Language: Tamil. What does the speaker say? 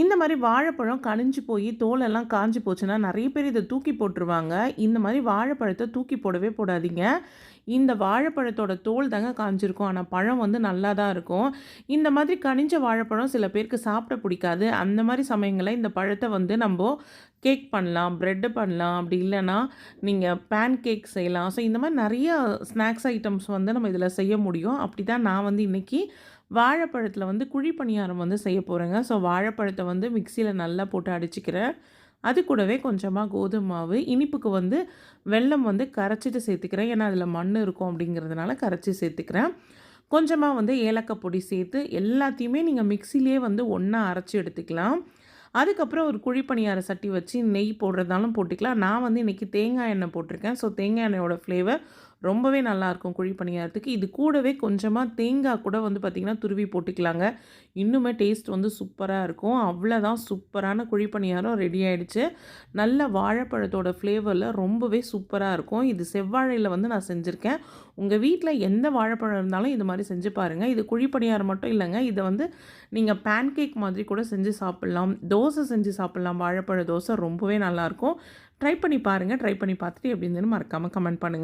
இந்த மாதிரி வாழைப்பழம் கனிஞ்சு போய் தோலெல்லாம் காஞ்சி போச்சுன்னா, நிறைய பேர் இதை தூக்கி போட்டுருவாங்க. இந்த மாதிரி வாழைப்பழத்தை தூக்கி போடவே போடாதீங்க. இந்த வாழைப்பழத்தோட தோல் தாங்க காய்ஞ்சிருக்கும். ஆனால் பழம் வந்து நல்லா தான் இருக்கும். இந்த மாதிரி கனிஞ்ச வாழைப்பழம் சில பேருக்கு சாப்பிட பிடிக்காது. அந்த மாதிரி சமயங்களில் இந்த பழத்தை வந்து நம்ம கேக் பண்ணலாம், ப்ரெட்டு பண்ணலாம். அப்படி இல்லைன்னா நீங்கள் பேன் கேக் செய்யலாம். ஸோ இந்த மாதிரி நிறையா ஸ்நாக்ஸ் ஐட்டம்ஸ் வந்து நம்ம இதில் செய்ய முடியும். அப்படி தான் நான் வந்து இன்றைக்கி வாழைப்பழத்தில் வந்து குழி பணியாரம் வந்து செய்ய போகிறேங்க ஸோ வாழைப்பழத்தை வந்து மிக்சியில் நல்லா போட்டு அடிச்சுக்கிறேன். அது கூடவே கொஞ்சமாக கோதுமை மாவு, இனிப்புக்கு வந்து வெல்லம் வந்து கரைச்சிட்டு சேர்த்துக்கிறேன். ஏன்னா அதில் மண் இருக்கும் அப்படிங்கிறதுனால கரைச்சி சேர்த்துக்கிறேன். கொஞ்சமாக வந்து ஏலக்காய் பொடி சேர்த்து எல்லாத்தையுமே நீங்கள் மிக்ஸியிலேயே வந்து ஒன்றா அரைச்சி எடுத்துக்கலாம். அதுக்கப்புறம் ஒரு குழிப்பணியார சட்டி வச்சு நெய் போடுறதாலும் போட்டுக்கலாம். நான் வந்து இன்றைக்கி தேங்காய் எண்ணெய் போட்டிருக்கேன். ஸோ தேங்காய் எண்ணெயோட ஃப்ளேவர் ரொம்பவே நல்லாயிருக்கும் குழி பணியாரத்துக்கு. இது கூடவே கொஞ்சமாக தேங்காய் கூட வந்து பார்த்தீங்கன்னா, துருவி போட்டுக்கலாங்க. இன்னுமே டேஸ்ட் வந்து சூப்பராக இருக்கும். அவ்வளோதான் சூப்பரான குழி பணியாரம் ரெடி ஆகிடுச்சு நல்ல வாழைப்பழத்தோட ஃப்ளேவரில் ரொம்பவே சூப்பராக இருக்கும். இது செவ்வாழையில் வந்து நான் செஞ்சுருக்கேன் உங்கள் வீட்டில் எந்த வாழைப்பழம் இருந்தாலும் இது மாதிரி செஞ்சு பாருங்கள் இது குழி பணியாரம் மட்டும் இல்லைங்க இதை வந்து நீங்கள் பேன் கேக் மாதிரி கூட செஞ்சு சாப்பிட்லாம் தோசை செஞ்சு சாப்பிட்லாம் வாழைப்பழ தோசை ரொம்பவே நல்லாயிருக்கும். ட்ரை பண்ணி பாருங்கள் ட்ரை பண்ணி பார்த்துட்டு எப்படி இருந்ததுன்னு மறக்காமல் கமெண்ட் பண்ணுங்கள்